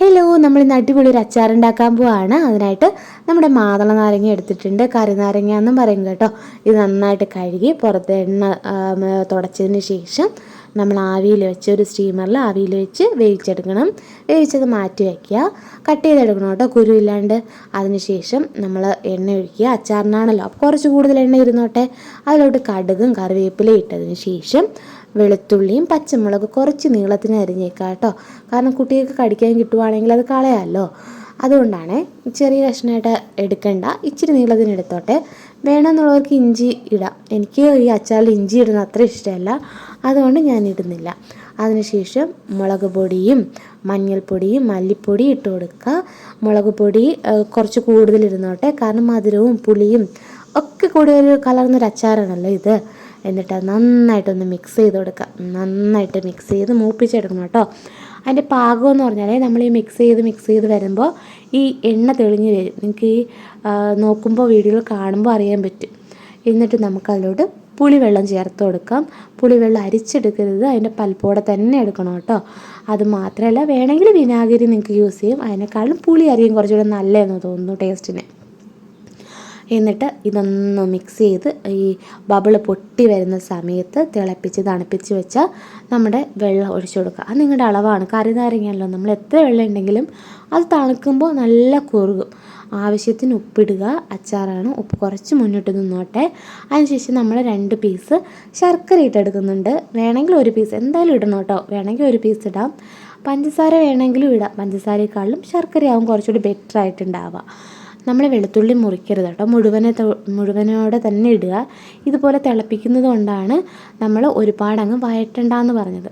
Hello നമ്മൾ ഇന്ന് അടിപൊളി ഒരു അച്ചാർ ഉണ്ടാക്കാൻ പോവാണ്. അതിനായിട്ട് നമ്മുടെ മാതള നാരങ്ങ എടുത്തിട്ടുണ്ട്. കറി നാരങ്ങ എന്നും പറയും കേട്ടോ. ഇത് നന്നായിട്ട് കഴുകി പുറത്ത് എണ്ണ തുടച്ചതിന് ശേഷം നമ്മൾ ആവിയിൽ വെച്ച് ഒരു സ്റ്റീമറിൽ ആവിയിൽ വെച്ച് വേവിച്ചെടുക്കണം. വേവിച്ചത് മാറ്റി വയ്ക്കുക കട്ട് ചെയ്തെടുക്കണം കേട്ടോ. കുരു ഇല്ലാണ്ട്. അതിന് ശേഷം നമ്മൾ എണ്ണ ഒഴിക്കുക. അച്ചാറിനാണല്ലോ. അപ്പോൾ കുറച്ച് കൂടുതൽ എണ്ണ ഇരുന്നോട്ടെ. അതിലോട്ട് കടുകും കറിവേപ്പിലയും ഇട്ടതിന് ശേഷം വെളുത്തുള്ളിയും പച്ചമുളക് കുറച്ച് നീളത്തിന് അരിഞ്ഞേക്കാം കേട്ടോ. കാരണം കുട്ടികൾക്ക് കടിക്കാൻ കിട്ടുവാണെങ്കിൽ അത് കളയാമല്ലോ അതുകൊണ്ടാണ് ചെറിയ കഷ്ണമായിട്ട് എടുക്കണ്ട. ഇച്ചിരി നീളത്തിന് എടുത്തോട്ടെ. വേണമെന്നുള്ളവർക്ക് ഇഞ്ചി ഇടാം. എനിക്ക് ഈ അച്ചാറിൽ ഇഞ്ചി ഇടുന്ന അത്ര ഇഷ്ടമല്ല. അതുകൊണ്ട് ഞാൻ ഇടുന്നില്ല. അതിനുശേഷം മുളക് പൊടിയും മഞ്ഞൾപ്പൊടിയും മല്ലിപ്പൊടി ഇട്ട് കൊടുക്കുക. മുളക് പൊടി കുറച്ച് കൂടുതൽ ഇരുന്നോട്ടെ കാരണം മധുരവും പുളിയും ഒക്കെ കൂടി ഒരു കലർന്നൊരു അച്ചാറാണല്ലോ ഇത്. എന്നിട്ട് നന്നായിട്ടൊന്ന് മിക്സ് ചെയ്ത് കൊടുക്കുക നന്നായിട്ട് മിക്സ് ചെയ്ത് മൂപ്പിച്ചെടുക്കണം കേട്ടോ. അതിന്റെ പാകം എന്ന് പറഞ്ഞാൽ നമ്മൾ ഈ മിക്സ് ചെയ്ത് മിക്സ് ചെയ്ത് വരുമ്പോൾ ഈ എണ്ണ തെളിഞ്ഞ് വരും. നിങ്ങൾക്ക് ഈ നോക്കുമ്പോൾ വീഡിയോയിൽ കാണുമ്പോൾ അറിയാൻ പറ്റും. എന്നിട്ട് നമുക്കതിലോട്ട് പുളിവെള്ളം ചേർത്ത് കൊടുക്കാം. പുളിവെള്ളം അരിച്ചെടുക്കരുത്. അതിന്റെ പൽപ്പോടെ തന്നെ എടുക്കണം കേട്ടോ. അത് മാത്രമല്ല വേണമെങ്കിൽ വിനാഗിരി നിങ്ങൾക്ക് യൂസ് ചെയ്യും. അതിനേക്കാളും പുളി അരിയും കുറച്ചുകൂടെ നല്ലതെന്ന് തോന്നുന്നു ടേസ്റ്റിന് എന്നിട്ട് ഇതൊന്ന് മിക്സ് ചെയ്ത് ഈ ബബിൾ പൊട്ടി വരുന്ന സമയത്ത് തിളപ്പിച്ച് തണുപ്പിച്ച് വെച്ചാൽ നമ്മുടെ വെള്ളം ഒഴിച്ചു കൊടുക്കുക. അത് നിങ്ങളുടെ അളവാണ്. കറി നാരങ്ങയല്ലോ. നമ്മൾ എത്ര വെള്ളം ഉണ്ടെങ്കിലും അത് തണുക്കുമ്പോൾ നല്ല കുറുകും. ആവശ്യത്തിന് ഉപ്പിടുക. അച്ചാറാണ്. ഉപ്പ് കുറച്ച് മുന്നിട്ട് നിന്നോട്ടെ. അതിനുശേഷം നമ്മൾ രണ്ട് പീസ് ശർക്കര ഇട്ടെടുക്കുന്നുണ്ട്. വേണമെങ്കിൽ ഒരു പീസ് എന്തായാലും ഇടണം കേട്ടോ. വേണമെങ്കിൽ ഒരു പീസ് ഇടാം. പഞ്ചസാര വേണമെങ്കിലും ഇടാം. പഞ്ചസാരയെക്കാളും ശർക്കരയാവും കുറച്ചുകൂടി ബെറ്റർ ആയിട്ടുണ്ടാവുക. നമ്മൾ വെളുത്തുള്ളി മുറിക്കരുത് കേട്ടോ. മുഴുവനെ മുഴുവനോടെ തന്നെ ഇടുക. ഇതുപോലെ തിളപ്പിക്കുന്നത് കൊണ്ടാണ് നമ്മൾ ഒരുപാട് അങ്ങ് വഴറ്റണ്ടെന്ന് പറഞ്ഞത്.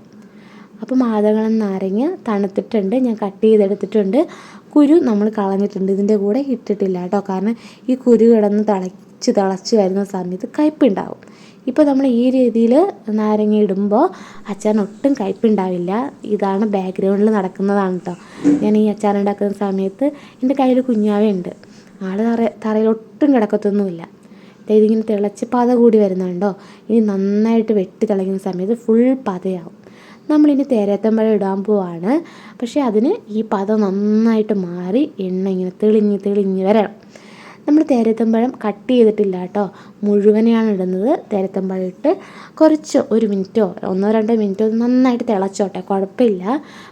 അപ്പോൾ മാതകളം നാരങ്ങ തണുത്തിട്ടുണ്ട്. ഞാൻ കട്ട് ചെയ്തെടുത്തിട്ടുണ്ട്. കുരു നമ്മൾ കളഞ്ഞിട്ടുണ്ട്. ഇതിന്റെ കൂടെ ഇട്ടിട്ടില്ല കേട്ടോ. കാരണം ഈ കുരു കിടന്ന് തിളച്ച് തിളച്ച് വരുന്ന സമയത്ത് കയ്പുണ്ടാവും ഇപ്പോൾ നമ്മൾ ഈ രീതിയിൽ നാരങ്ങ ഇടുമ്പോൾ അച്ചാറിന് ഒട്ടും കയ്പുണ്ടാവില്ല ഇതാണ് ബാക്ക്ഗ്രൗണ്ടിൽ നടക്കുന്നതാണ് കേട്ടോ. ഞാൻ ഈ അച്ചാർ ഉണ്ടാക്കുന്ന സമയത്ത് എന്റെ കയ്യിൽ കുഞ്ഞാവയുണ്ട് ആൾ തറ തറയിൽ ഒട്ടും കിടക്കത്തൊന്നുമില്ല. ദേ ഇതിങ്ങനെ തിളച്ച് കൂടി വരുന്നുണ്ടോ? ഇനി നന്നായിട്ട് വെട്ടി തിളയ്ക്കുന്ന സമയത്ത് ഫുൾ പതയാവും. നമ്മളിനി തേരേത്തമ്പഴം ഇടാൻ പോവാണ്. പക്ഷേ അതിന് ഈ പത നന്നായിട്ട് മാറി എണ്ണ ഇങ്ങനെ തെളിഞ്ഞ് തെളിഞ്ഞ് വരണം. നമ്മൾ തേരത്തമ്പഴം കട്ട് ചെയ്തിട്ടില്ല കേട്ടോ. മുഴുവനെയാണ് ഇടുന്നത്. തേരത്തമ്പഴം ഇട്ട് കുറച്ച് ഒരു മിനിറ്റോ ഒന്നോ രണ്ടോ മിനിറ്റോ നന്നായിട്ട് തിളച്ചോട്ടെ. കുഴപ്പമില്ല.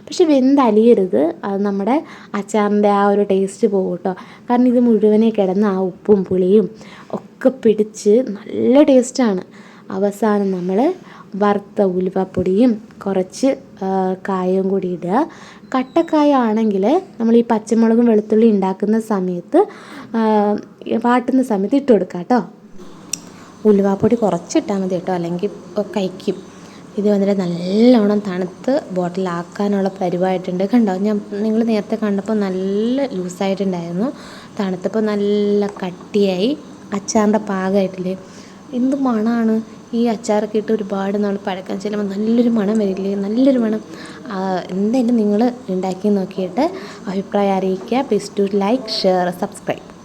പക്ഷെ വെന്തലിയരുത് അത് നമ്മുടെ അച്ചാറിന്റെ ആ ഒരു ടേസ്റ്റ് പോകും കേട്ടോ. കാരണം ഇത് മുഴുവനെ കിടന്ന് ആ ഉപ്പും പുളിയും ഒക്കെ പിടിച്ച് നല്ല ടേസ്റ്റാണ് അവസാനം നമ്മൾ വറുത്ത ഉലുവപ്പൊടിയും കുറച്ച് കായവും കൂടി ഇടുക. കട്ടക്കായ ആണെങ്കിൽ നമ്മൾ ഈ പച്ചമുളകും വെളുത്തുള്ളി ഉണ്ടാക്കുന്ന സമയത്ത് വാട്ടുന്ന സമയത്ത് ഇട്ട് കൊടുക്കുക കേട്ടോ ഉലുവാപ്പൊടി കുറച്ചിട്ടാൽ മതി കേട്ടോ അല്ലെങ്കിൽ കഴിക്കും. ഇത് വന്നിട്ട് നല്ലോണം തണുത്ത് ബോട്ടിലാക്കാനുള്ള പരിവായിട്ടുണ്ട് കണ്ടോ? ഞാൻ നിങ്ങൾ നേരത്തെ കണ്ടപ്പോൾ നല്ല ലൂസായിട്ടുണ്ടായിരുന്നു. തണുത്തപ്പോൾ നല്ല കട്ടിയായി. അച്ചാറിന്റെ പാകമായിട്ടില്ലേ? എന്ത് മണമാണ് ഈ അച്ചാറൊക്കെ ഇട്ട് ഒരുപാട് നാൾ പഴക്കം ചെല്ലുമ്പോൾ നല്ലൊരു മണം വരില്ലേ? നല്ലൊരു മണം. എന്തായാലും നിങ്ങൾ ഉണ്ടാക്കി നോക്കിയിട്ട് അഭിപ്രായം അറിയിക്കുക. Please to like share subscribe